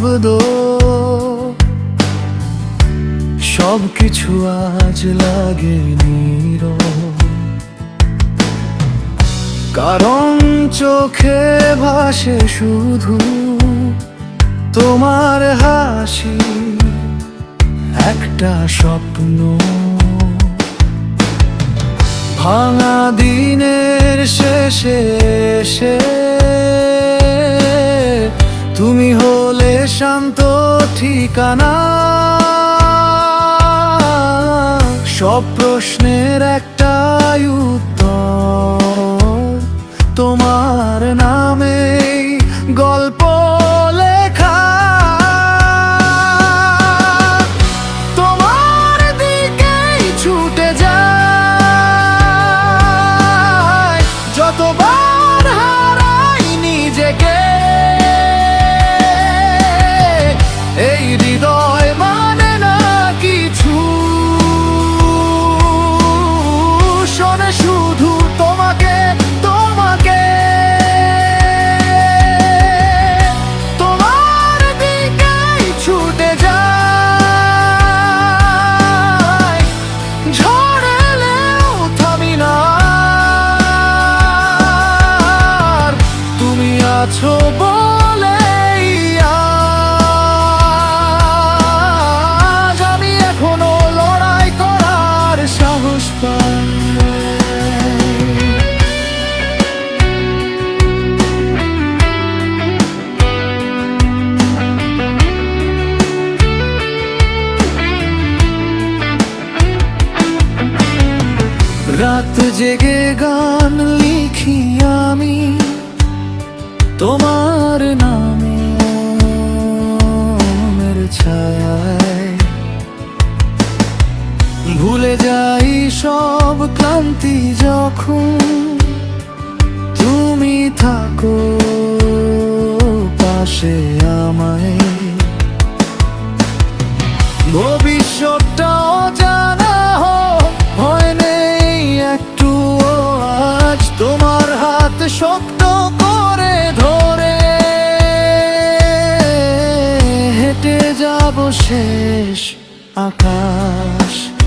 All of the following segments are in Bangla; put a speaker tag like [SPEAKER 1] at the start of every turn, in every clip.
[SPEAKER 1] নিস্তব্ধ সব কিছু আজ লাগে নীরব কারণ চোখে ভাসে শুধু তোমার হাসি, একটা স্বপ্ন। ভাঙা দিনের শেষে এসে তুমি হলে শান্ত ঠিকানা। সব প্রশ্নের একটা উত্তর। আছো আজ আমি এখনও লড়াই করার সাহস পাই। রাত জেগে গান লিখি আমি। তোমার নামে মের ছায়ায়। ভুলে যাই সব ক্লান্তি যখন তুমি থাকো পাশে আমায়। ভবিষ্যৎটা জানা ভয় নেই একটু আজ তোমার হাত শক্ত যাব শেষ আকাশ।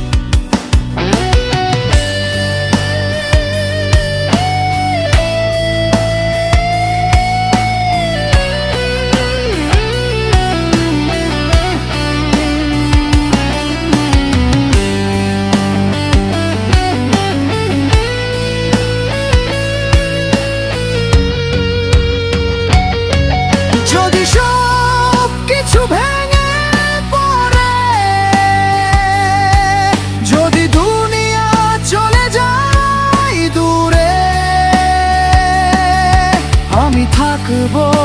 [SPEAKER 1] আমি থাকব